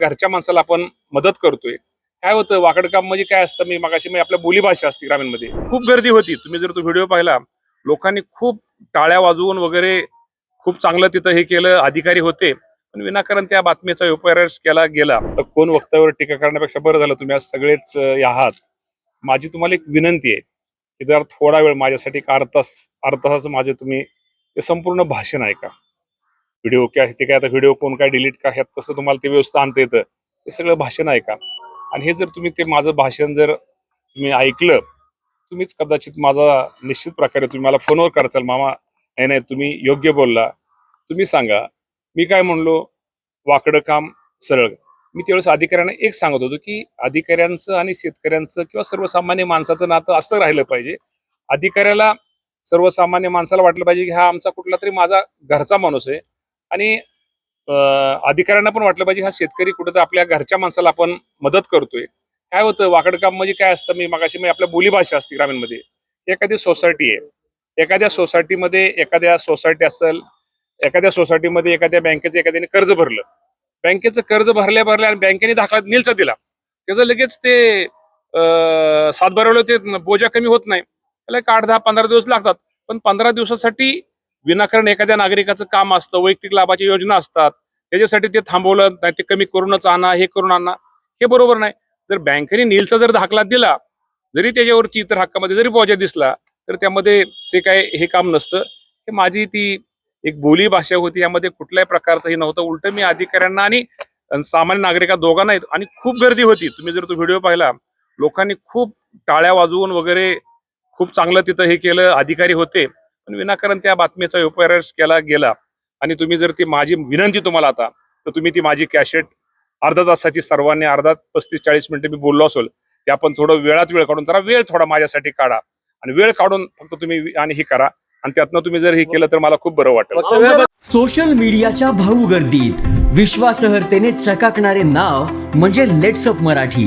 घरच्या माणसाला आपण मदत करतोय. काय होतं वाकड काम म्हणजे काय असतं मी मगाशी म्हणजे आपल्या बोलीभाषा असते ग्रामीणमध्ये. खूप गर्दी होती. तुम्ही जर तो व्हिडिओ पाहिला लोकांनी खूप टाळ्या वाजवून वगैरे खूप चांगलं तिथं हे केलं अधिकारी होते. पण विनाकारण त्या बातमीचा विपर्यास केला गेला. तर कोण वक्तव्यावर टीका करण्यापेक्षा बरं झालं तुम्ही आज सगळेच आहात. माझी तुम्हाला एक विनंती आहे की जर थोडा वेळ माझ्यासाठी एक अर्धा तास तासाचं माझे तुम्ही ते संपूर्ण भाषण ऐका. व्हिडिओ काय ते काय आता व्हिडिओ कोण काय डिलीट का ह्यात कसं तुम्हाला ते व्यवस्था आणता येतं? ते सगळं भाषण ऐका आणि हे जर तुम्ही ते माझं भाषण जर तुम्ही ऐकलं तुम्हीच कदाचित माझा निश्चित प्रकारे तुम्ही मला फोनवर करचाल मामा. नाही नाही तुम्ही योग्य बोलला. तुम्ही सांगा. मी काय म्हणलो? वाकडं काम सरळ. मी त्यावेळेस अधिकाऱ्यांना एक सांगत होतो की अधिकाऱ्यांचं आणि शेतकऱ्यांचं किंवा सर्वसामान्य माणसाचं नातं असं राहिलं पाहिजे. अधिकाऱ्याला सर्वसामान्य माणसाला वाटलं पाहिजे की हा आमचा कुठला तरी माझा घरचा माणूस आहे. आणि अधिकाऱ्यांना पण वाटलं पाहिजे हा शेतकरी कुठं आपल्या घरच्या माणसाला आपण मदत करतोय. काय होतं वाकड काम म्हणजे काय असतं मी मगाशी मी आपल्या बोलीभाषा असते ग्रामीणमध्ये. एखादी सोसायटी आहे. एखाद्या सोसायटीमध्ये एखाद्या सोसायटी असेल एखाद्या सोसायटीमध्ये एखाद्या बँकेचं एखाद्याने कर्ज भरलं. बँकेचं कर्ज भरल्या भरल्या आणि बँकेने दाखला नीलचा दिला. त्याचं लगेच ते अं, भरवलं ते बोजा कमी होत नाही. त्याला एक आठ दहा पंधरा दिवस लागतात. पण पंधरा दिवसासाठी विनाकारण एखाद्या नागरिकाचं काम असतं वैयक्तिक लाभाची योजना असतात त्याच्यासाठी ते थांबवलं नाही ते कमी करूनच आणा हे करून आणा हे बरोबर नाही. जर बँकेने नीलचा जर दाखला दिला जरी त्याच्यावरची इतर हक्कामध्ये जरी बोजा दिसला तर त्यामध्ये ते काय हे काम नसतं. हे माझी ती एक बोली भाषा होती यामध्ये कुठल्याही प्रकारचं हे नव्हतं. उलट मी अधिकाऱ्यांना आणि सामान्य नागरिका दोघांना आणि खूप गर्दी होती. तुम्ही जर तो व्हिडिओ पाहिला लोकांनी खूप टाळ्या वाजवून वगैरे खूप चांगलं तिथं हे केलं अधिकारी होते. पण विनाकारण त्या बातमीचा विपर्यास केला गेला. आणि तुम्ही जर ती माझी विनंती तुम्हाला आता तर तुम्ही ती माझी कॅशेट अर्धा तासाची सर्वांनी अर्धा पस्तीस चाळीस मिनिटं मी बोललो असेल ते आपण थोडं वेळात वेळ काढून जरा वेळ थोडा माझ्यासाठी काढा. आणि वेळ काढून फक्त तुम्ही आणि हे करा. आणि त्यातनं तुम्ही जर हे केलं तर मला खूप बरं वाटेल. सोशल मीडियाच्या भाऊ गर्दीत विश्वासहर्तेने चकाकणारे नाव म्हणजे लेट्सअप मराठी.